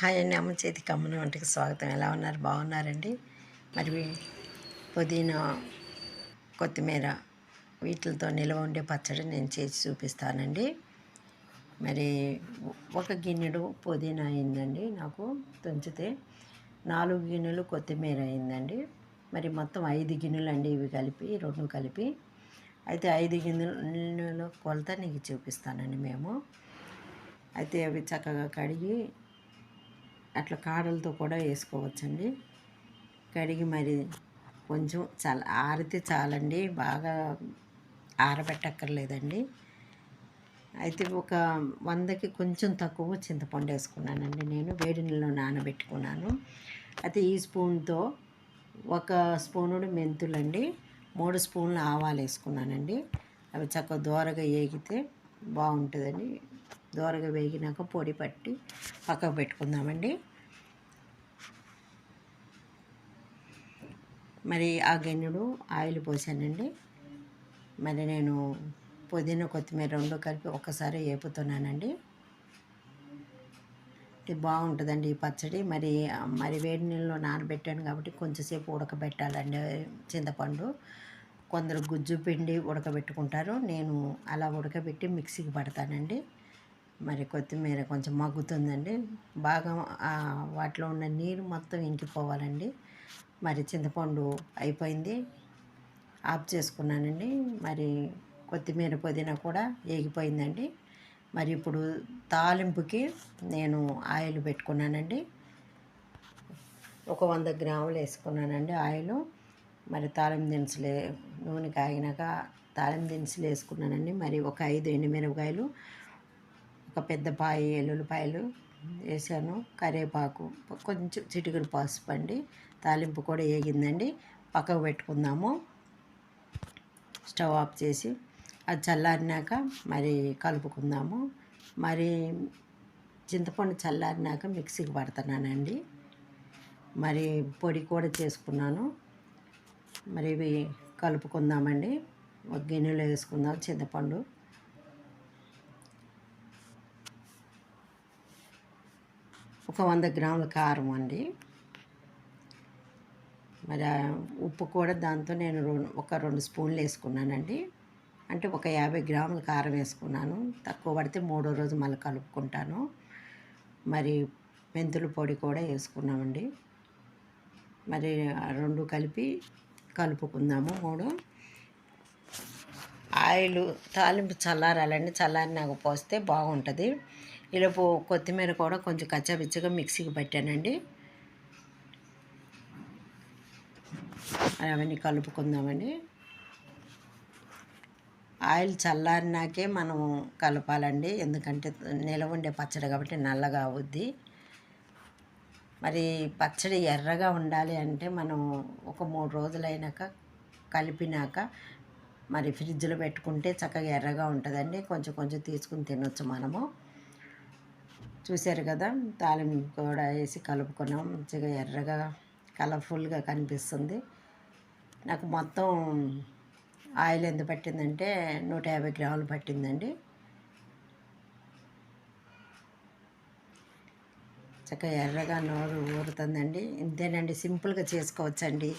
Hi అండి అమ్మ చేతి కమ్మన వంటకి స్వాగతం. ఎలా ఉన్నారు? బాగున్నారండి? మరి పుదీనా కొత్తిమీర వీటితో నిల్వ ఉండే పచ్చడి నేను చేసి చూపిస్తానండి. మరి ఒక గిన్నెడు పుదీనా అయిందండి నాకు తుంచితే. నాలుగు గిన్నెలు కొత్తిమీర అయిందండి. మరి మొత్తం ఐదు గిన్నెలు అండి ఇవి కలిపి రెండు కలిపి. అయితే ఐదు గిన్నెల కొలత నీకు చూపిస్తానండి మేము. అయితే అవి చక్కగా కడిగి అట్లా కాడలతో కూడా వేసుకోవచ్చండి. కడిగి మరి కొంచెం చాలా ఆరితే చాలండి. బాగా ఆరబెట్టక్కర్లేదండి. అయితే ఒక వందకి కొంచెం తక్కువ చింతపండు వేసుకున్నానండి నేను. వేడి నీళ్ళలో నానబెట్టుకున్నాను. అయితే ఈ స్పూన్తో ఒక స్పూనుడు మెంతులండి. మూడు స్పూన్లు ఆవాలు వేసుకున్నానండి. అవి చక్కగా దోరగా వేగితే బాగుంటుందండి. దోరగా వేగినాక పొడి పట్టి పక్కకు పెట్టుకుందామండి. మరి ఆ గిన్నెడు ఆయిల్ పోసానండి. మరి నేను పుదీనా కొత్తిమీర రెండు కలిపి ఒక్కసారి వేపుతున్నానండి. ఇది బాగుంటుందండి ఈ పచ్చడి. మరి మరి వేడి నీళ్ళలో నానబెట్టాను కాబట్టి కొంచెంసేపు ఉడకబెట్టాలండి చింతపండు. కొందరు గుజ్జు పిండి ఉడకబెట్టుకుంటారు. నేను అలా ఉడకబెట్టి మిక్సీకి పడతానండి. మరి కొత్తిమీర కొంచెం మగ్గుతుందండి. బాగా వాటిలో ఉన్న నీరు మొత్తం ఇంకిపోవాలండి. మరి చింతపండు అయిపోయింది. ఆఫ్ చేసుకున్నానండి. మరి కొత్తిమీర పుదీనా కూడా ఏగిపోయిందండి. మరి ఇప్పుడు తాలింపుకి నేను ఆయిల్ పెట్టుకున్నానండి. ఒక వంద గ్రాములు వేసుకున్నానండి ఆయిల్. మరి తాలింపు దినుసులు నూనె కాగినాక తాలింపు దినుసులు వేసుకున్నానండి. మరి ఒక ఐదు ఎండుమిరపకాయలు ఒక పెద్ద పాయ ఎల్లుల్లిపాయలు వేసాను. కరివేపాకు కొంచెం చిటికలు పసుపు అండి. తాలింపు కూడా వేగిందండి. పక్కకు పెట్టుకుందాము. స్టవ్ ఆఫ్ చేసి అది చల్లారినాక మరి కలుపుకుందాము. మరి చింతపండు చల్లారినాక మిక్సీకి పడుతున్నానండి. మరి పొడి కూడా చేసుకున్నాను. మరి ఇవి కలుపుకుందామండి. ఒక గిన్నెలో వేసుకుందాం చింతపండు. ఒక వంద గ్రాముల కారం అండి. మరి ఉప్పు కూడా దాంతో నేను ఒక రెండు స్పూన్లు వేసుకున్నానండి. అంటే ఒక యాభై గ్రాముల కారం వేసుకున్నాను. తక్కువ పడితే మూడో రోజు మళ్ళీ కలుపుకుంటాను. మరి మెంతుల పొడి కూడా వేసుకున్నామండి. మరి రెండు కలిపి కలుపుకుందాము మూడు. ఆయిల్ తాలింపు చల్లారాలండి. చల్లారినాక పోస్తే బాగుంటుంది. ఈలోపు కొత్తిమీర కూడా కొంచెం కచ్చాపిచ్చగా మిక్సీకి పెట్టానండి. అవన్నీ కలుపుకుందామండి. ఆయిల్ చల్లారినాకే మనం కలపాలండి. ఎందుకంటే నిలవ ఉండే పచ్చడి కాబట్టి నల్లగా అవుద్ది. మరి పచ్చడి ఎర్రగా ఉండాలి అంటే మనం ఒక మూడు రోజులైనాక కలిపినాక మరి ఫ్రిడ్జ్లో పెట్టుకుంటే చక్కగా ఎర్రగా ఉంటుందండి. కొంచెం కొంచెం తీసుకుని తినొచ్చు మనము. చూశారు కదా తాలింపు కూడా వేసి కలుపుకున్నాం. మంచిగా ఎర్రగా కలర్ఫుల్గా కనిపిస్తుంది. నాకు మొత్తం ఆయిల్ ఎంత పట్టిందంటే నూట యాభై గ్రాములు పట్టిందండి. చక్కగా ఎర్రగా నోరు ఊరుతుందండి. ఇంతేనండి సింపుల్గా చేసుకోవచ్చండి.